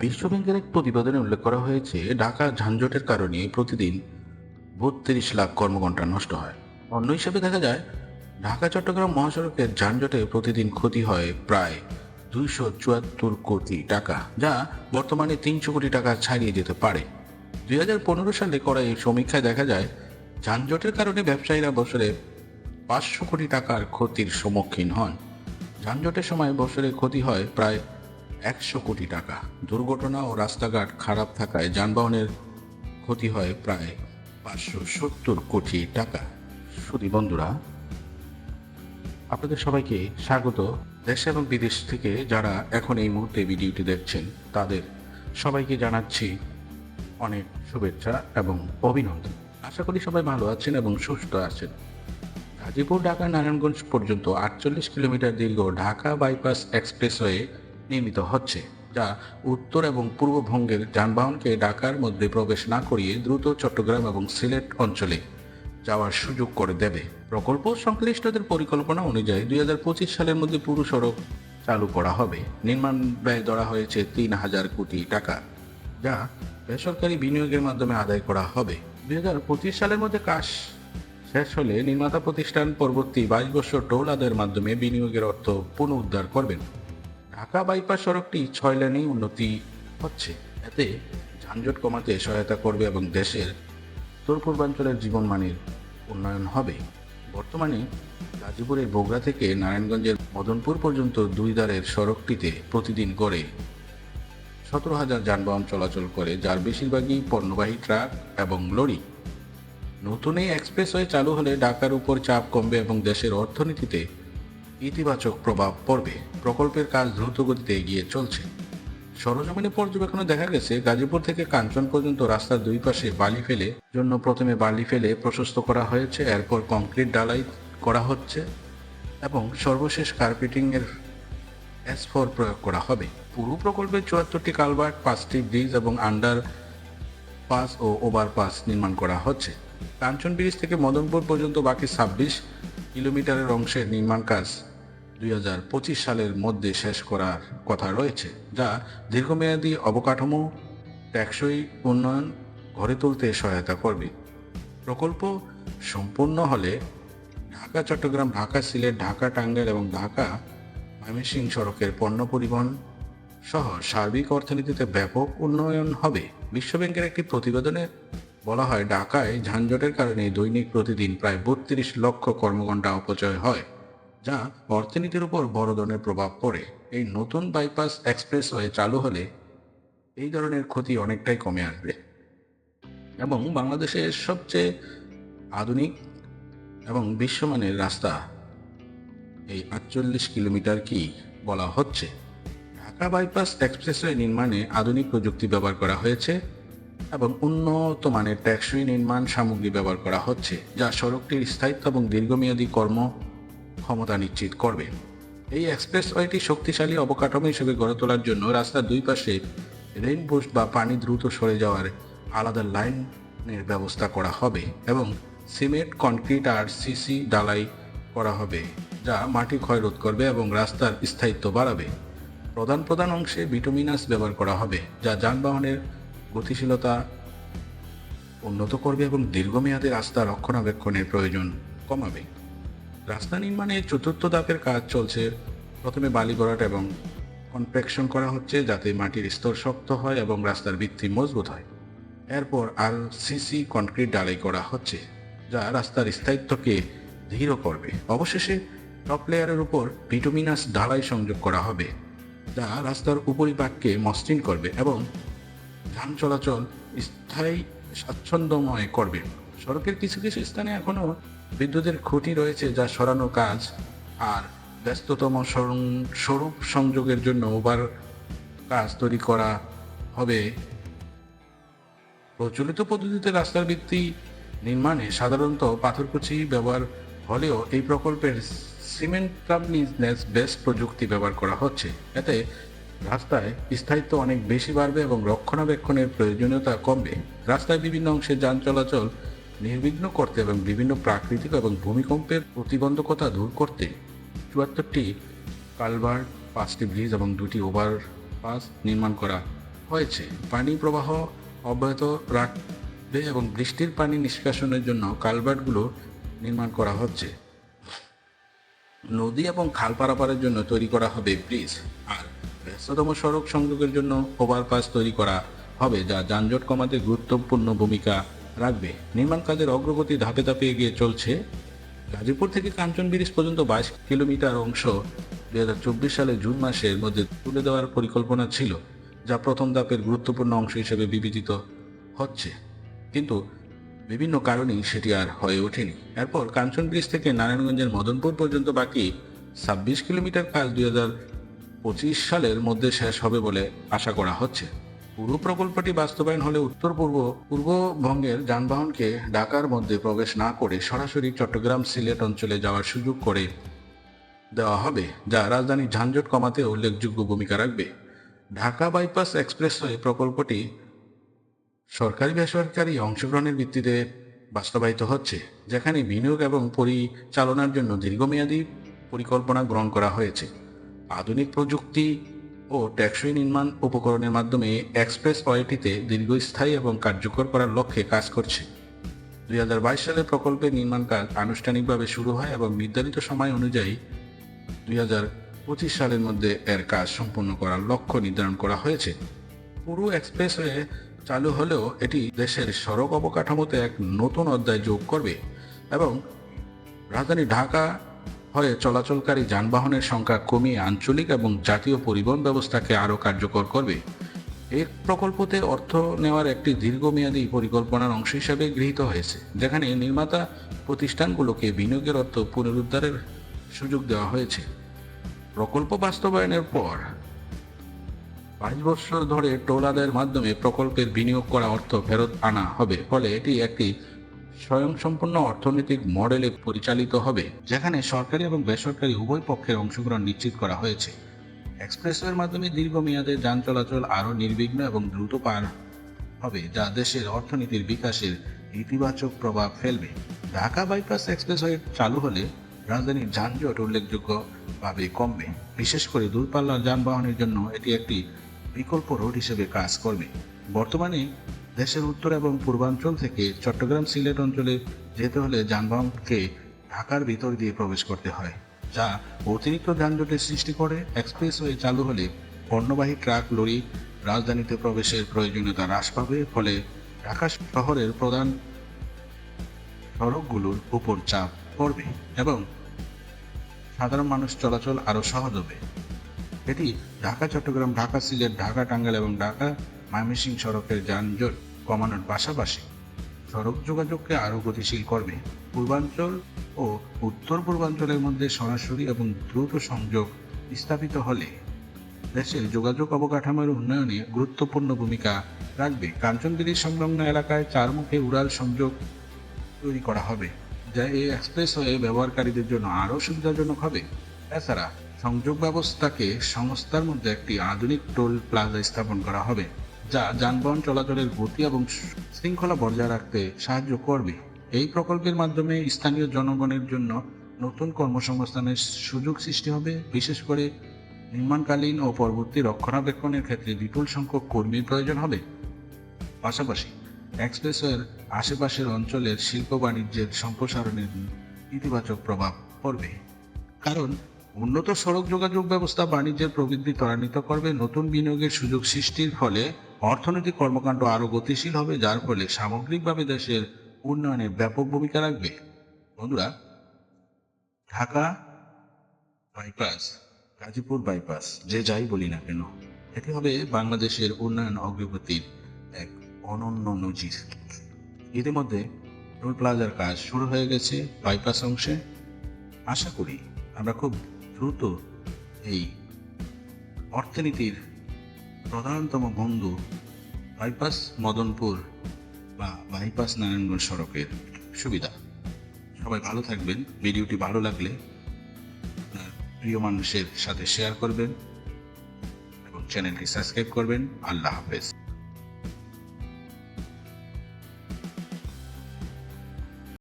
বিশ্ব ব্যাংকের এক প্রতিবেদনে উল্লেখ করা হয়েছে ঢাকা যানজটের কারণে প্রতিদিন বত্রিশ লাখ কর্মঘণ্টা নষ্ট হয়। অন্য হিসাবে দেখা যায়, ঢাকা, চট্টগ্রাম মহাসড়কের যানজটে প্রতিদিন ক্ষতি হয় প্রায় দুইশো চুয়াত্তর কোটি টাকা, যা বর্তমানে তিনশো কোটি টাকা ছাড়িয়ে যেতে পারে। দুই হাজার পনেরো সালে করা এই সমীক্ষায় দেখা যায়, যানজটের কারণে ব্যবসায়ীরা বছরে পাঁচশো কোটি টাকার ক্ষতির সম্মুখীন হন। যানজটের সময় বছরে ক্ষতি হয় প্রায় একশো কোটি টাকা। দুর্ঘটনা ও রাস্তাঘাট খারাপ থাকায় যানবাহনের ক্ষতি হয় প্রায় পাঁচশো সত্তর কোটি টাকা। শুধু বন্ধুরা, আপনাদের সবাইকে স্বাগত। দেশ এবং বিদেশ থেকে যারা এখন এই মুহূর্তে ভিডিওটি দেখছেন, তাদের সবাইকে জানাচ্ছি অনেক শুভেচ্ছা এবং অভিনন্দন। আশা করি সবাই ভালো আছেন এবং সুস্থ আছেন। গাজীপুর, ঢাকা, নারায়ণগঞ্জ পর্যন্ত আটচল্লিশ কিলোমিটার দীর্ঘ ঢাকা বাইপাস এক্সপ্রেসওয়ে নির্মিত হচ্ছে, যা উত্তর এবং পূর্ববঙ্গের যানবাহনকে ঢাকার মধ্যে প্রবেশ না করিয়ে দ্রুত চট্টগ্রাম এবং সিলেট অঞ্চলে যাওয়ার সুযোগ করে দেবে। প্রকল্প সংশ্লিষ্টদের পরিকল্পনা অনুযায়ী দু হাজার পঁচিশ সালের মধ্যে পুরো সড়ক চালু করা হবে। নির্মাণ ব্যয় ধরা হয়েছে তিন হাজার কোটি টাকা, যা বেসরকারি বিনিয়োগের মাধ্যমে আদায় করা হবে। দুই হাজার পঁচিশ সালের মধ্যে কাজ শেষ হলে নির্মাতা প্রতিষ্ঠান পরবর্তী বাইশ বছর টোল আদায়ের মাধ্যমে বিনিয়োগের অর্থ পুনরুদ্ধার করবেন। ঢাকা বাইপাস সড়কটি ছয় লেনেই উন্নতি হচ্ছে। এতে যানজট কমাতে সহায়তা করবে এবং দেশের উত্তর পূর্বাঞ্চলের জীবনমানের উন্নয়ন হবে। বর্তমানে গাজীপুরের বগুড়া থেকে নারায়ণগঞ্জের মদনপুর পর্যন্ত দুই ধারের সড়কটিতে প্রতিদিন গড়ে সতেরো হাজার যানবাহন চলাচল করে, যার বেশিরভাগই পণ্যবাহী ট্রাক এবং লরি। নতুন এই এক্সপ্রেসওয়ে চালু হলে ঢাকার উপর চাপ কমবে এবং দেশের অর্থনীতিতে ইতিবাচক প্রভাব পড়বে। প্রকল্পের কাজ দ্রুত গতিতে এগিয়ে চলছে। সরজমিনে পর্যবেক্ষণে দেখা গেছে, গাজীপুর থেকে কাঞ্চন পর্যন্ত রাস্তার দুই পাশে বালি ফেলে, জন্য প্রথমে বালি ফেলে প্রশস্ত করা হয়েছে, এরপর কংক্রিট ডালাই করা হচ্ছে এবং সর্বশেষ কার্পেটিং এর এস ফোর প্রয়োগ করা হবে। পুরো প্রকল্পে চুয়াত্তরটি কালভার্ট পাঁচটি ব্রিজ এবং আন্ডার পাস ও ওভারপাস নির্মাণ করা হচ্ছে। কাঞ্চন ব্রিজ থেকে মদনপুর পর্যন্ত বাকি ছাব্বিশ কিলোমিটারের অংশের নির্মাণ কাজ দুই হাজার পঁচিশ সালের মধ্যে শেষ করার কথা রয়েছে, যা দীর্ঘমেয়াদী অবকাঠামো টেকসই উন্নয়ন, গড়ে তুলতে সহায়তা করবে। প্রকল্প সম্পূর্ণ হলে ঢাকা, চট্টগ্রাম, ঢাকা, সিলেট, ঢাকা, টাঙ্গাইল এবং ঢাকা, ময়মনসিংহ সড়কের পণ্য পরিবহন সহ সার্বিক অর্থনীতিতে ব্যাপক উন্নয়ন হবে। বিশ্বব্যাংকের একটি প্রতিবেদনে বলা হয়, ঢাকায় যানজটের কারণে দৈনিক প্রতিদিন প্রায় বত্রিশ লক্ষ কর্মঘণ্টা অপচয় হয়, যা অর্থনীতির উপর বড় ধরনের প্রভাব পড়ে। এই নতুন বাইপাস এক্সপ্রেসওয়ে চালু হলে এই ধরনের ক্ষতি অনেকটাই কমে আসবে। এবং বাংলাদেশের সবচেয়ে আধুনিক এবং বিশ্বমানের রাস্তা, এই আটচল্লিশ কিলোমিটার কি বলা হচ্ছে। ঢাকা বাইপাস এক্সপ্রেসওয়ে নির্মাণে আধুনিক প্রযুক্তি ব্যবহার করা হয়েছে। এবং উন্নত মানের টেকসই নির্মাণ সামগ্রী ব্যবহার করা হচ্ছে, যা সড়কটির স্থায়িত্ব এবং দীর্ঘমেয়াদী কর্ম ক্ষমতা নিশ্চিত করবে। এই এক্সপ্রেসওয়েটি শক্তিশালী অবকাঠামো হিসেবে গড়ে তোলার জন্য রাস্তার দুই পাশে রেইন পোস্ট বা পানি দ্রুত সরে যাওয়ার আলাদা লাইনের ব্যবস্থা করা হবে এবং সিমেন্ট কনক্রিট আর সিসি ডালাই করা হবে, যা মাটি ক্ষয় রোধ করবে এবং রাস্তার স্থায়িত্ব বাড়াবে। প্রধান প্রধান অংশে বিটোমিনাস ব্যবহার করা হবে, যা যানবাহনের গতিশীলতা উন্নত করবে এবং দীর্ঘমেয়াদী রাস্তা রক্ষণাবেক্ষণের প্রয়োজন কমাবে। রাস্তা নির্মাণে চতুর্থ ধাপের কাজ চলছে। প্রথমে বালি ভরাট এবং কনপ্রেকশন করা হচ্ছে যাতে মাটির স্তর শক্ত হয় এবং রাস্তার ভিত্তি মজবুত হয়। এরপর আর সিসি কনক্রিট ডালাই করা হচ্ছে, যা রাস্তার স্থায়িত্বকে ধীর করবে। অবশেষে টপ লেয়ারের উপর ভিটোমিনাস ঢালাই সংযোগ করা হবে, যা রাস্তার উপরিভাগকে মসৃণ করবে এবং যান চলাচল স্থায়ী, স্বাচ্ছন্দ্যময় করবে। সড়কের কিছু কিছু স্থানে এখনও বিদ্যুতের খুঁটি রয়েছে যা সরানো কাজ, আর ব্যস্ততম স্বরূপ সংযোগের জন্য ওভার কাজ তৈরি করা হবে। প্রচলিত পদ্ধতিতে রাস্তার ভিত্তি নির্মাণে সাধারণত পাথরকুচি ব্যবহার হলেও এই প্রকল্পের সিমেন্ট বিজনেস বেস্ট প্রযুক্তি ব্যবহার করা হচ্ছে। এতে রাস্তায় স্থায়িত্ব অনেক বেশি বাড়বে এবং রক্ষণাবেক্ষণের প্রয়োজনীয়তা কমবে। রাস্তায় বিভিন্ন অংশে যান চলাচল নির্বিঘ্ন করতে এবং বিভিন্ন প্রাকৃতিক এবং ভূমিকম্পের প্রতিবন্ধকতা দূর করতে। চুয়াত্তরটি কালভার্ট, পাঁচটি ব্রিজ এবং দুটি ওভারপাস নির্মাণ করা হয়েছে। পানি প্রবাহ অব্যাহত রাখবে এবং বৃষ্টির পানি নিষ্কাশনের জন্য কালভার্টগুলো নির্মাণ করা হচ্ছে। নদী এবং খাল পারাপারের জন্য তৈরি করা হবে ব্রিজ। আর ব্যস্ততম সড়ক সংযোগের জন্য ওভারপাস তৈরি করা হবে, যা যানজট কমাতে গুরুত্বপূর্ণ ভূমিকা রাখবে। নির্মাণ কাজের অগ্রগতি ধাপে ধাপে এগিয়ে চলছে। গাজীপুর থেকে কাঞ্চন ব্রিজ পর্যন্ত বাইশ কিলোমিটার অংশ দু হাজার চব্বিশ সালের জুন মাসের মধ্যে তুলে দেওয়ার পরিকল্পনা ছিল, যা প্রথম ধাপের গুরুত্বপূর্ণ অংশ হিসেবে বিবেচিত হচ্ছে। কিন্তু বিভিন্ন কারণেই সেটি আর হয়ে ওঠেনি। এরপর কাঞ্চন ব্রিজ থেকে নারায়ণগঞ্জের মদনপুর পর্যন্ত বাকি ছাব্বিশ কিলোমিটার কাজ দুই হাজার পঁচিশ সালের মধ্যে শেষ হবে বলে আশা করা হচ্ছে। পুরো প্রকল্পটি বাস্তবায়ন হলে উত্তর পূর্ব পূর্ববঙ্গের যানবাহনকে ঢাকার মধ্যে প্রবেশ না করে সরাসরি চট্টগ্রাম সিলেট অঞ্চলে যাওয়ার সুযোগ করে দেওয়া হবে, যা রাজধানীর যানজট কমাতে উল্লেখযোগ্য ভূমিকা রাখবে। ঢাকা বাইপাস এক্সপ্রেস এক্সপ্রেসওয়ে প্রকল্পটি সরকারি বেসরকারি অংশগ্রহণের ভিত্তিতে বাস্তবায়িত হচ্ছে, যেখানে বিনিয়োগ এবং পরিচালনার জন্য দীর্ঘমেয়াদী পরিকল্পনা গ্রহণ করা হয়েছে। আধুনিক প্রযুক্তি ও টেকসই নির্মাণ উপকরণের মাধ্যমে এক্সপ্রেস ওয়েটিতে দীর্ঘস্থায়ী এবং কার্যকর করার লক্ষ্যে কাজ করছে। দুই হাজার বাইশ সালে প্রকল্পের নির্মাণ কাজ আনুষ্ঠানিকভাবে শুরু হয় এবং নির্ধারিত সময় অনুযায়ী দুই হাজার পঁচিশ সালের মধ্যে এর কাজ সম্পূর্ণ করার লক্ষ্য নির্ধারণ করা হয়েছে। পুরো এক্সপ্রেসওয়ে চালু হলেও এটি দেশের সড়ক অবকাঠামোতে এক নতুন অধ্যায় যোগ করবে এবং রাজধানী ঢাকা হয়ে চলাচলকারী যানবাহনের সংখ্যা কমিয়ে আঞ্চলিক এবং জাতীয় পরিবহন ব্যবস্থাকে আরও কার্যকর করবে। এই প্রকল্পতে অর্থ নেওয়ার একটি দীর্ঘমেয়াদী পরিকল্পনার অংশ হিসাবে গৃহীত হয়েছে। যেখানে নির্মাতা প্রতিষ্ঠানগুলোকে বিনিয়োগের অর্থ পুনরুদ্ধারের সুযোগ দেওয়া হয়েছে। প্রকল্প বাস্তবায়নের পর পাঁচ বছর ধরে টোল আদায়ের মাধ্যমে প্রকল্পের বিনিয়োগ করা অর্থ ফেরত আনা হবে। ফলে এটি একটি স্বয়ংসম্পূর্ণ অর্থনৈতিক মডেলে পরিচালিত হবে, যেখানে সরকারি এবং বেসরকারি উভয় পক্ষের অংশগ্রহণ নিশ্চিত করা হয়েছে। এক্সপ্রেসওয়ের মাধ্যমে দীর্ঘমেয়াদে যান চলাচল আরও নির্বিঘ্ন এবং দ্রুত পার হবে, যা দেশের অর্থনীতির বিকাশের ইতিবাচক প্রভাব ফেলবে। ঢাকা বাইপাস এক্সপ্রেসওয়ে চালু হলে রাজধানীর যানজট উল্লেখযোগ্যভাবে কমবে, বিশেষ করে দূরপাল্লার যানবাহনের জন্য এটি একটি বিকল্প রোড হিসেবে কাজ করবে। বর্তমানে দেশের উত্তর এবং পূর্বাঞ্চল থেকে চট্টগ্রাম সিলেট অঞ্চলে যেতে হলে যানবাহনকে ঢাকার ভিতর দিয়ে প্রবেশ করতে হয়, যা অতিরিক্ত যানজটের সৃষ্টি করে। এক্সপ্রেসওয়ে চালু হলে পণ্যবাহী ট্রাক, লরি রাজধানীতে প্রবেশের প্রয়োজনীয়তা হ্রাস পাবে, ফলে ঢাকা শহরের প্রধান সড়কগুলোর উপর চাপ পড়বে এবং সাধারণ মানুষ চলাচল আরও সহজ হবে। এটি ঢাকা চট্টগ্রাম ঢাকা সিলেট ঢাকা টাঙ্গাইল এবং ঢাকা ময়মনসিংহ সড়কের যানজট কমানোর পাশাপাশি সড়ক যোগাযোগকে আরও গতিশীল করবে। পূর্বাঞ্চল ও উত্তর পূর্বাঞ্চলের মধ্যে সরাসরি এবং দ্রুত সংযোগ স্থাপিত হলে দেশের যোগাযোগ অবকাঠামোর উন্নয়নে গুরুত্বপূর্ণ ভূমিকা রাখবে। কাঞ্চনগিরি সংলগ্ন এলাকায় চারমুখে উড়াল সংযোগ তৈরি করা হবে, যা এই এক্সপ্রেসওয়ে ব্যবহারকারীদের জন্য আরও সুবিধাজনক হবে। এছাড়া সংযোগ ব্যবস্থাকে সংস্থার মধ্যে একটি আধুনিক টোল প্লাজা স্থাপন করা হবে। যা যানবাহন চলাচলের গতি এবং শৃঙ্খলা বজায় রাখতে সাহায্য করবে। এই প্রকল্পের মাধ্যমে স্থানীয় জনগণের জন্য নতুন কর্মসংস্থানের সুযোগ সৃষ্টি হবে। বিশেষ করে নির্মাণকালীন ও পরবর্তী রক্ষণাবেক্ষণের ক্ষেত্রে বিপুল সংখ্যক কর্মীর প্রয়োজন হবে। পাশাপাশি এক্সপ্রেসওয়ের আশেপাশের অঞ্চলের শিল্প বাণিজ্যের সম্প্রসারণের ইতিবাচক প্রভাব পড়বে। কারণ উন্নত সড়ক যোগাযোগ ব্যবস্থা বাণিজ্যের প্রবৃদ্ধি ত্বরান্বিত করবে। নতুন বিনিয়োগের সুযোগ সৃষ্টির ফলে অর্থনৈতিক কর্মকাণ্ড আরও গতিশীল হবে, যার ফলে সামগ্রিকভাবে দেশের উন্নয়নে ব্যাপক ভূমিকা রাখবে। বন্ধুরা, ঢাকা বাইপাস, গাজীপুর বাইপাস, যে যাই বলি না কেন এটি হবে বাংলাদেশের উন্নয়ন অগ্রগতির এক অনন্য নজির। ইতিমধ্যে টোল প্লাজার কাজ শুরু হয়ে গেছে বাইপাস অংশে। আশা করি আমরা খুব দ্রুত এই অর্থনীতির প্রধানতম বন্ধু বাইপাস মদনপুর বা বাইপাস নারায়ণগঞ্জ সড়কের সুবিধা। সবাই ভালো থাকবেন, ভিডিওটি ভালো লাগলে আপনার প্রিয় মানুষের সাথে শেয়ার করবেন এবং চ্যানেলটি সাবস্ক্রাইব করবেন। আল্লাহ হাফেজ।